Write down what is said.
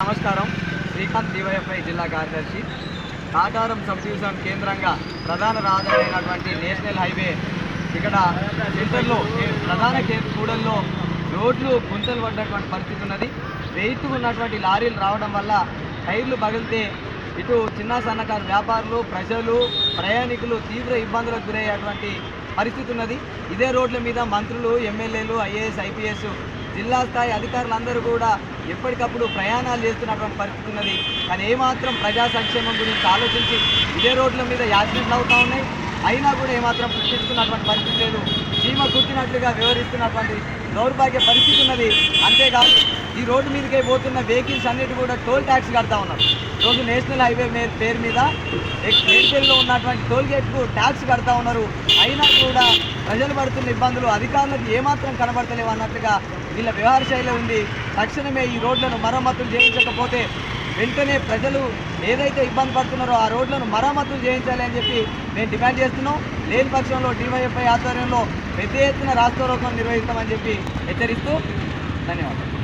నమస్కారం. శ్రీకాంత్ డివైఎఫ్ఐ జిల్లా కార్యదర్శి. కాకారం సబ్ డివిజన్ కేంద్రంగా ప్రధాన రహదారి అయినటువంటి నేషనల్ హైవే ఇక్కడ సెంటర్లో ప్రధాన కూడల్లో రోడ్లు గుంతలు పడ్డటువంటి పరిస్థితి ఉన్నది. వెయిట్ ఉన్నటువంటి లారీలు రావడం వల్ల టైర్లు పగిలితే ఇటు చిన్న సన్నకారు వ్యాపారులు ప్రజలు ప్రయాణికులు తీవ్ర ఇబ్బందులకు గురయ్యేటువంటి పరిస్థితి ఉన్నది. ఇదే రోడ్ల మీద మంత్రులు ఎమ్మెల్యేలు ఐఏఎస్ ఐపీఎస్ జిల్లా స్థాయి అధికారులందరూ కూడా ఎప్పటికప్పుడు ప్రయాణాలు చేస్తున్నటువంటి పరిస్థితి ఉన్నది. కానీ ఏమాత్రం ప్రజా సంక్షేమం గురించి ఆలోచించి ఇదే రోడ్ల మీద యాక్సిడెంట్లు అవుతా ఉన్నాయి. అయినా కూడా ఏమాత్రం ప్రశ్నించుకున్నటువంటి పరిస్థితి లేదు. చీమ కుట్టినట్లుగా వివరిస్తున్నటువంటి దౌర్భాగ్య పరిస్థితి ఉన్నది. అంతేకాదు ఈ రోడ్డు మీదకే పోతున్న వెహికల్స్ అన్నిటి కూడా టోల్ ట్యాక్స్ కడతా ఉన్నారు. రోజు నేషనల్ హైవే పేరు మీద మేడ్పల్లిలో ఉన్నటువంటి టోల్ గేట్కు ట్యాక్స్ కడతా ఉన్నారు. అయినా కూడా ప్రజలు పడుతున్న ఇబ్బందులు అధికారులకు ఏమాత్రం కనబడతలేవు అన్నట్లుగా వీళ్ళ వ్యవహార శైలి ఉంది. తక్షణమే ఈ రోడ్లను మరమ్మతులు చేయించకపోతే వెంటనే ప్రజలు ఏదైతే ఇబ్బంది పడుతున్నారో ఆ రోడ్లను మరమ్మతులు చేయించాలి అని చెప్పి మేము డిమాండ్ చేస్తున్నాం. లేని పక్షంలో డివైఎఫ్ఐ ఆధ్వర్యంలో పెద్ద ఎత్తున రాష్ట్ర నిర్వహిస్తామని చెప్పి హెచ్చరిస్తూ ధన్యవాదాలు.